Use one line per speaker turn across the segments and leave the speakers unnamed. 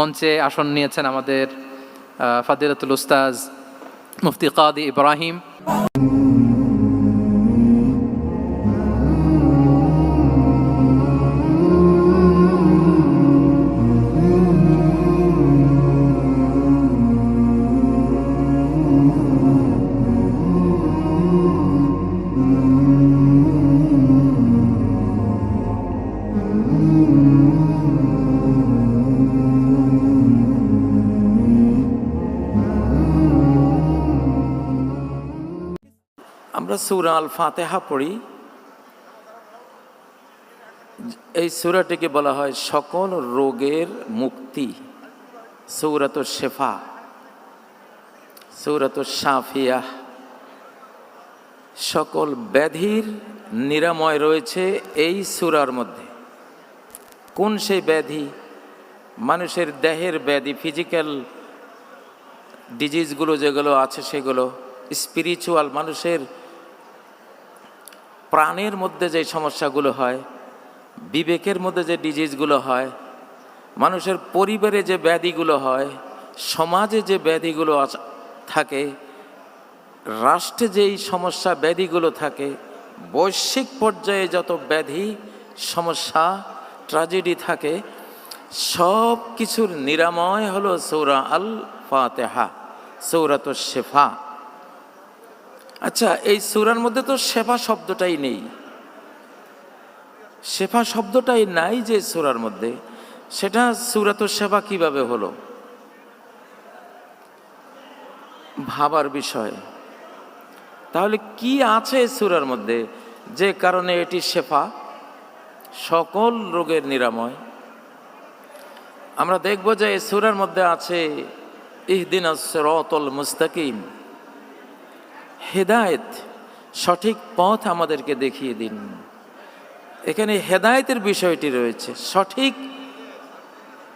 মঞ্চে আসন নিয়েছেন আমাদের ফাদিলাতুল উস্তাজ মুফতি কাদি ইব্রাহিম।
সূরা আল ফাতেহা পড়ি। এই সূরাটিকে বলা হয় সকল রোগের মুক্তি সৌরাত শেফা সৌরাত সাফিয়া সকল ব্যাধির নিরাময় রয়েছে এই সূরার মধ্যে। কোন সেই ব্যাধি? মানুষের দেহের ব্যাধি ফিজিক্যাল ডিজিজগুলো যেগুলো আছে সেগুলো স্পিরিচুয়াল মানুষের প্রাণের মধ্যে যে সমস্যাগুলো হয়, বিবেকের মধ্যে যে ডিজিজগুলো হয়, মানুষের পরিবারে যে ব্যাধিগুলো হয়, সমাজে যে ব্যাধিগুলো থাকে, রাষ্ট্রে যেই সমস্যা ব্যাধিগুলো থাকে, বৈশ্বিক পর্যায়ে যত ব্যাধি, সমস্যা ট্র্যাজেডি থাকে সব কিছুর নিরাময় হলো সৌরা আল ফাতেহা সৌরাত শেফা আচ্ছা এই সূরার মধ্যে তো শেফা শব্দটাই নেই। শেফা শব্দটাই নাই যে সুরার মধ্যে। সেটা সূরাত শেফা কীভাবে হলো? ভাবার বিষয়। তাহলে কি আছে সূরার মধ্যে যে কারণে এটি শেফা? সকল রোগের নিরাময়। আমরা দেখব যে সূরার মধ্যে আছে ইহদিন সিরাতাল মুস্তাকিম। হেদায়েত সঠিক পথ আমাদেরকে দেখিয়ে দিন। এখানে হেদায়েতের বিষয়টি রয়েছে, সঠিক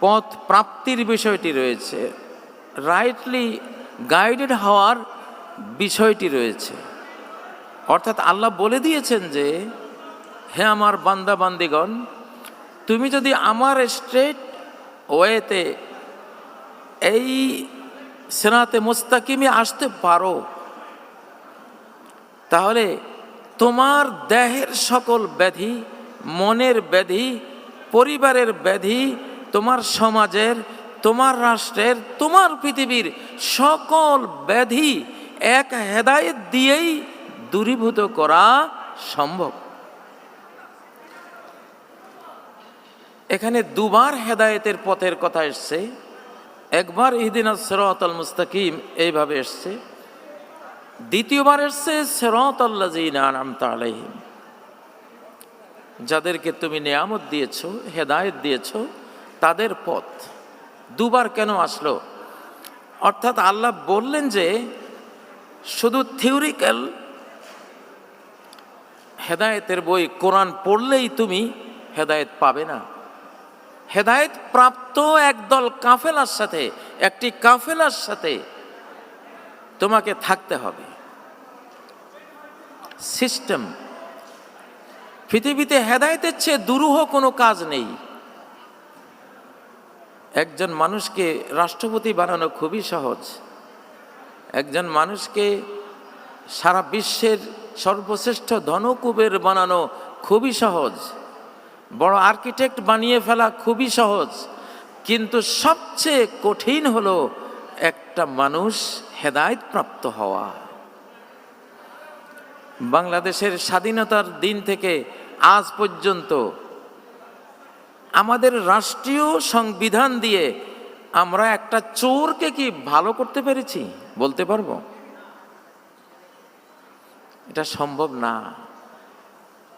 পথ প্রাপ্তির বিষয়টি রয়েছে রাইটলি গাইডেড হওয়ার বিষয়টি রয়েছে। অর্থাৎ আল্লাহ বলে দিয়েছেন যে, হে আমার বান্দা বান্দিগণ, তুমি যদি আমার স্ট্রেট ওয়েতে এই সেনাতে মুস্তাকিমে আসতে পারো তাহলে তোমার দেহের সকল ব্যাধি, মনের ব্যাধি, পরিবারের ব্যাধি, তোমার সমাজের, তোমার রাষ্ট্রের, তোমার পৃথিবীর সকল ব্যাধি এক হেদায়েত দিয়েই দূরীভূত করা সম্ভব। এখানে দুবার হেদায়েতের পথের কথা এসছে, একবার ইহদিন সিরাতাল মুস্তাকিম এইভাবে এসছে। দ্বিতীয়বার এসছে সেরত আলাইহিম। যাদেরকে তুমি নিয়ামত দিয়েছ, হেদায়ত দিয়েছ, তাদের পথ দুবার কেন আসলো? অর্থাৎ আল্লাহ বললেন যে, শুধু থিওরিক্যাল হেদায়েতের বই কোরআন পড়লেই তুমি হেদায়েত পাবে না। হেদায়েত প্রাপ্ত একদল কাফেলার সাথে, একটি কাফেলার সাথে তোমাকে থাকতে হবে। সিস্টেম পৃথিবীতে হেদায়তের চেয়ে দুরূহ কোনো কাজ নেই। একজন মানুষকে রাষ্ট্রপতি বানানো খুবই সহজ। একজন মানুষকে সারা বিশ্বের সর্বশ্রেষ্ঠ ধনকুবের বানানো খুবই সহজ। বড় আর্কিটেক্ট বানিয়ে ফেলা খুবই সহজ। কিন্তু সবচেয়ে কঠিন হলো একটা মানুষ হেদায়ত প্রাপ্ত হওয়া। বাংলাদেশের স্বাধীনতার দিন থেকে আজ পর্যন্ত আমাদের রাষ্ট্রীয় সংবিধান দিয়ে আমরা একটা চোরকে কি ভালো করতে পেরেছি বলতে পারব? এটা সম্ভব না।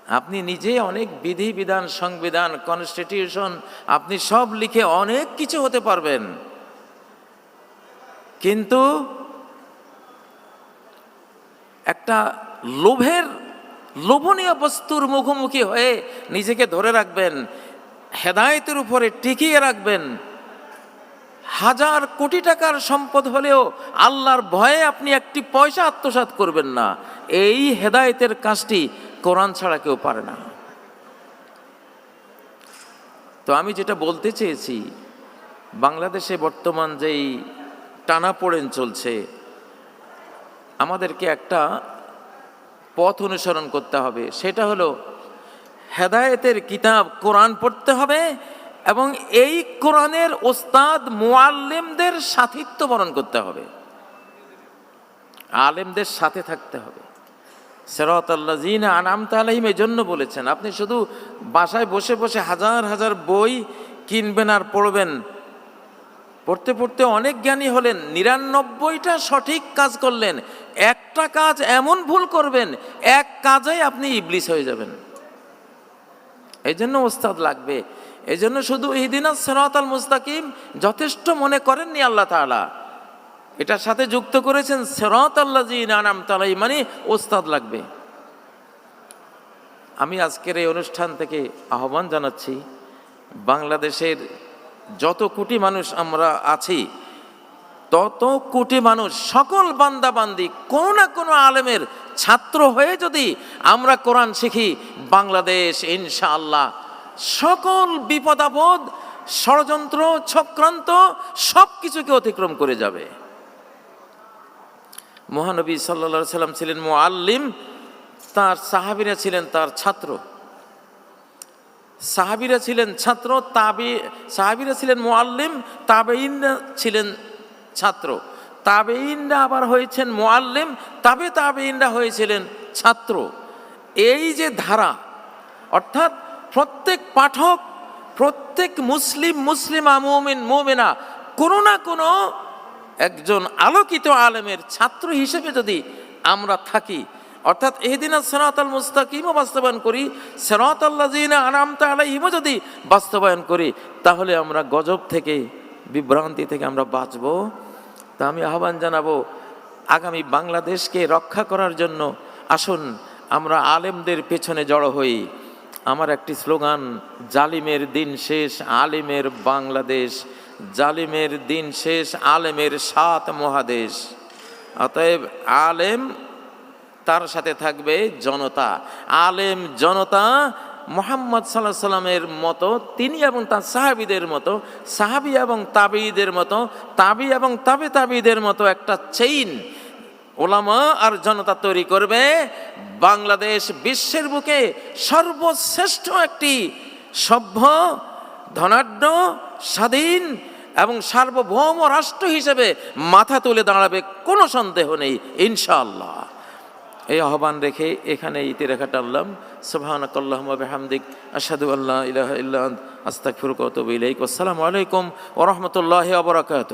আপনি নিজে অনেক বিধি বিধান সংবিধান কনস্টিটিউশন আপনি সব লিখে অনেক কিছু হতে পারবেন। কিন্তু একটা লোভের, লোভনীয় বস্তুর মুখোমুখি হয়ে নিজেকে ধরে রাখবেন, হেদায়েতের উপরে টিকিয়ে রাখবেন। হাজার কোটি টাকার সম্পদ হলেও আল্লাহর ভয়ে আপনি একটি পয়সা আত্মসাৎ করবেন না। এই হেদায়েতের কাজটি কোরআন ছাড়া কেউ পারে না। তো আমি যেটা বলতে চেয়েছি, বাংলাদেশে বর্তমান যেই টানাপোড়েন চলছে। আমাদেরকে একটা পথ অনুসরণ করতে হবে। সেটা হলো, হেদায়েতের কিতাব কোরআন পড়তে হবে এবং এই কোরআনের ওস্তাদ মুআল্লিমদের সাথিত্ব বরণ করতে হবে। আলেমদের সাথে থাকতে হবে। সেরত আল্লাহ জিন আনামতা আলহিম এই জন্য বলেছেন, আপনি শুধু বাসায় বসে বসে হাজার হাজার বই কিনবেন আর পড়বেন পড়তে পড়তে অনেক জ্ঞানী হলেন, নিরানব্বইটা সঠিক কাজ করলেন, একটা কাজ এমন ভুল করবেন, এক কাজেই আপনি ইবলিস হয়ে যাবেন। এই জন্য ওস্তাদ লাগবে। এই জন্য শুধু ইহদিনা সেরাত আল মুস্তাকিম যথেষ্ট মনে করেননি আল্লাহ তাআলা। এটার সাথে যুক্ত করেছেন সেরাত আল্লাহ জি নানাম তালাই মানে ওস্তাদ লাগবে। আমি আজকের এই অনুষ্ঠান থেকে আহ্বান জানাচ্ছি, বাংলাদেশের যত কোটি মানুষ আমরা আছি, তত কোটি মানুষ, সকল বান্দাবান্দি, কোনো না কোনো আলেমের ছাত্র হয়ে যদি আমরা কোরআন শিখি, বাংলাদেশ, ইনশাআল্লাহ, সকল বিপদাপদ, ষড়যন্ত্র, চক্রান্ত সব কিছুকে অতিক্রম করে যাবে। মহানবী সাল্লা সাল্লাম ছিলেন মুআল্লিম, তার সাহাবিরা ছিলেন তার ছাত্র। সাহাবিরা ছিলেন ছাত্র, তাবে, সাহাবিরা ছিলেন মোয়াল্লিম তাবেইনরা ছিলেন ছাত্র। তাবেইনরা আবার হয়েছেন মোয়াল্লিম তাবে তাবেইনরা হয়েছিলেন ছাত্র। এই যে ধারা, অর্থাৎ প্রত্যেক পাঠক, প্রত্যেক মুসলিম, মুসলিমা, মুমিন, মোমেনা, কোনো না কোনো একজন আলোকিত আলেমের ছাত্র হিসেবে যদি আমরা থাকি অর্থাৎ এহদিনা সেরাত আল মুস্তাকিমও বাস্তবায়ন করি সেরাত আল্লাহ জিনা আনামতা আলাইহিমও যদি বাস্তবায়ন করি, তাহলে আমরা গজব থেকে, বিভ্রান্তি থেকে আমরা বাঁচব। তা আমি আহ্বান জানাব, আগামী বাংলাদেশকে রক্ষা করার জন্য আসুন, আমরা আলেমদের পেছনে জড়ো হই। আমার একটি স্লোগান, জালিমের দিন শেষ, আলিমের বাংলাদেশ। জালিমের দিন শেষ, আলেমের সাত মহাদেশ। অতএব আলেম তার সাথে থাকবে জনতা। আলেম জনতা মোহাম্মদ সাল্লাহ সাল্লামের মতো, তিনি এবং তার সাহাবিদের মতো, সাহাবি এবং তাবিদের মতো, তাবি এবং তাবে তাবিদের মতো একটা চেইন ওলামা আর জনতা তৈরি করবে। বাংলাদেশ বিশ্বের বুকে সর্বশ্রেষ্ঠ একটি সভ্য, ধনাঢ্য, স্বাধীন এবং সার্বভৌম রাষ্ট্র হিসেবে মাথা তুলে দাঁড়াবে কোনো সন্দেহ নেই, ইনশাআল্লাহ। এই আহ্বান রেখে এখানে ইতি রেখা টানলাম সুবহানাকাল্লাহুম্মা আসাদু আল্লাহ ইহ আস্তাক ফুরকত ইলাইক। আসসালামু আলাইকুম ওরহমতুল্লাহ আবরাকাত